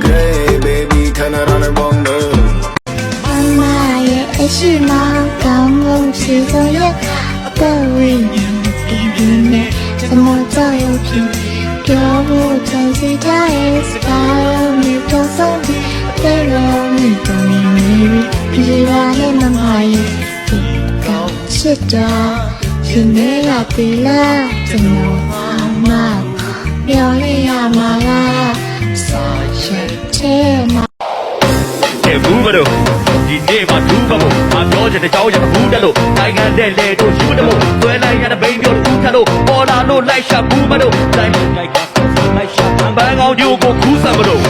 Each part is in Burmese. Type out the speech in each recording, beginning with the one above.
grey baby kinda run among me 妈妈也爱是猫，高梦是总有的为你给你，怎么都有品，丢不走其他人，把你都送你，对了你都没你，可是我也妈妈也不够吃的，是你要对了，怎么？ တဲ့ဘူးမလို့ဒီနေ့မှဒူးမမို့အပြောချင်တဲ့ကြောင်းရဘူးတက်လို့နိုင်ငံတဲ့လေတို့ရှူတမို့သွဲလိုက်ရတဲ့ဘိန်းပြောဦးထလို့ပေါ်လာလို့လိုက်ရှာဘူးမလို့တိုင်းလိုက်ကလိုက်ရှာဘန်ကောင်းကျိုးကိုခူးဆပ်မလို့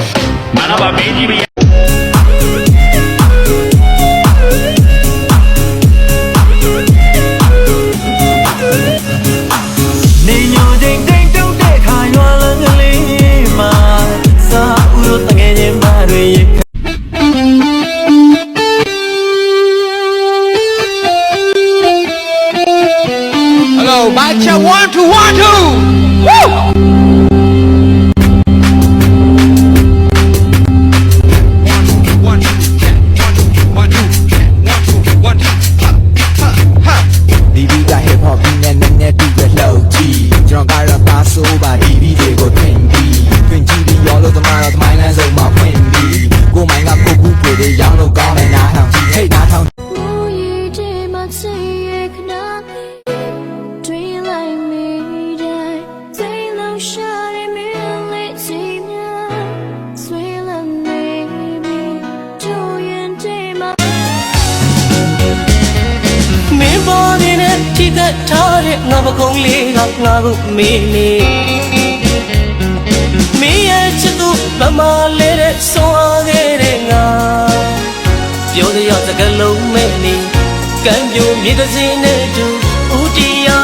မနာပါမင်းကြီး Macha want to, want to. Woo! သက်ထားတဲ့ငါပကုံးလေးကငါကိုမင်းနေမင်းရဲ့ချစ်သူဗမာလေးတဲ့ဆုံးအားခဲ့တဲ့ငါပြောရစကလုံးမဲ့နေကံပြိုမြေကစင်းနဲ့တူဦးတရားရွေးငယ်